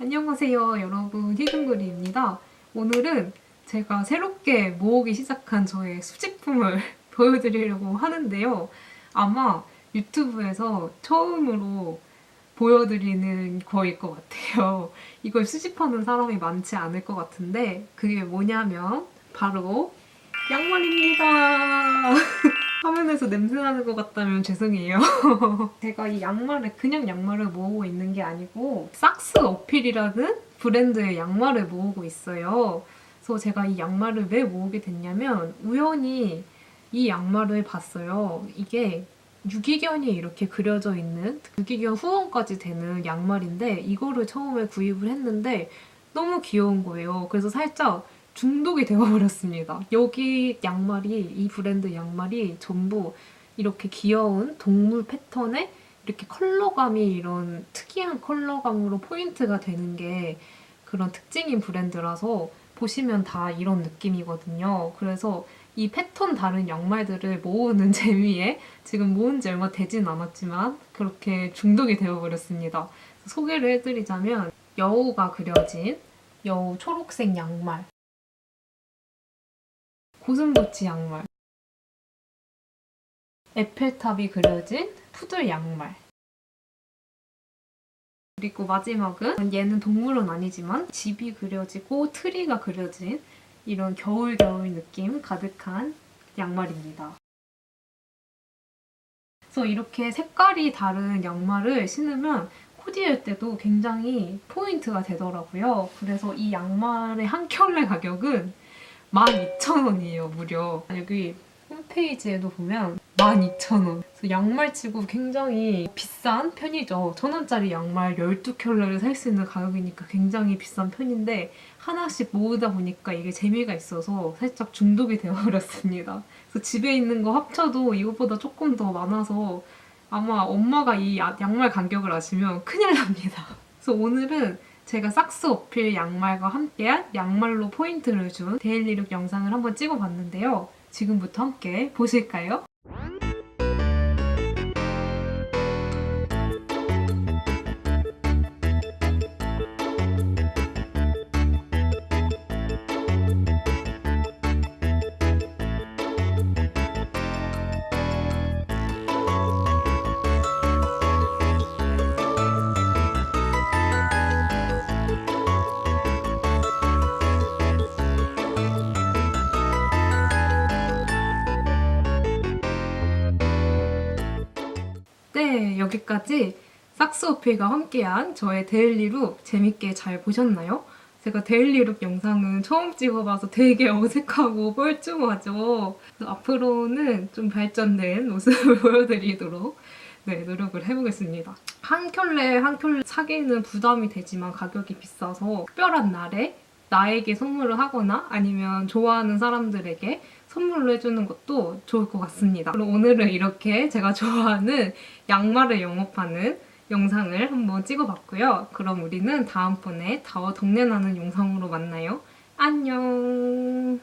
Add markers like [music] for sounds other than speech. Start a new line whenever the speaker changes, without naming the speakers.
안녕하세요 여러분. 히든그리입니다. 오늘은 제가 새롭게 모으기 시작한 저의 수집품을 [laughs] 보여드리려고 하는데요. 아마 유튜브에서 처음으로 보여드리는 거일 것 같아요. 이걸 수집하는 사람이 많지 않을 것 같은데 그게 뭐냐면 바로 양말입니다 [laughs] 화면에서 냄새나는 것 같다면 죄송해요 [laughs] 제가 이 양말을 그냥 양말을 모으고 있는 게 아니고 삭스 어필이라는 브랜드의 양말을 모으고 있어요. 그래서 제가 이 양말을 왜 모으게 됐냐면 우연히 이 양말을 봤어요. 이게 유기견이 이렇게 그려져 있는 유기견 후원까지 되는 양말인데 이거를 처음에 구입을 했는데 너무 귀여운 거예요. 그래서 살짝 중독이 되어버렸습니다. 여기 양말이 이 브랜드 양말이 전부 이렇게 귀여운 동물 패턴에 이렇게 컬러감이 이런 특이한 컬러감으로 포인트가 되는 게 그런 특징인 브랜드라서 보시면 다 이런 느낌이거든요. 그래서 이 패턴 다른 양말들을 모으는 [laughs] 재미에 지금 모은 지 얼마 되진 않았지만 그렇게 중독이 되어버렸습니다. 소개를 해드리자면 여우가 그려진 여우 초록색 양말 고슴도치 양말 에펠탑이 그려진 푸들 양말. 그리고 마지막은 얘는 동물은 아니지만 집이 그려지고 트리가 그려진 이런 겨울 겨울 느낌 가득한 양말입니다. 그래서 이렇게 색깔이 다른 양말을 신으면 코디할 때도 굉장히 포인트가 되더라고요. 그래서 이 양말의 한 켤레 가격은 12,000원이에요, 무려. 여기 홈페이지에도 보면 12,000원. 그래서 양말치고 굉장히 비싼 편이죠. 천 원짜리 양말 12켤레를 살 수 있는 가격이니까 굉장히 비싼 편인데 하나씩 모으다 보니까 이게 재미가 있어서 살짝 중독이 되어버렸습니다. 그래서 집에 있는 거 합쳐도 이것보다 조금 더 많아서 아마 엄마가 이 야- 양말 간격을 아시면 큰일 납니다. 그래서 오늘은 제가 삭스 어필 양말과 함께한 양말로 포인트를 준 데일리룩 영상을 한번 찍어봤는데요. 지금부터 함께 보실까요? 네, 여기까지 어필과 함께한 저의 데일리룩 재밌게 잘 보셨나요? 제가 데일리룩 영상은 처음 찍어봐서 되게 어색하고 뻘쭘하죠. 앞으로는 좀 발전된 모습을 [laughs] 보여드리도록 네, 노력을 해보겠습니다. 한 켤레 한 켤레 사기는 부담이 되지만 가격이 비싸서 특별한 날에 나에게 선물을 하거나 아니면 좋아하는 사람들에게 선물로 해주는 것도 좋을 것 같습니다. 그럼 오늘은 이렇게 제가 좋아하는 양말을 영업하는 영상을 한번 찍어봤고요. 그럼 우리는 다음번에 더 동네나는 영상으로 만나요. 안녕!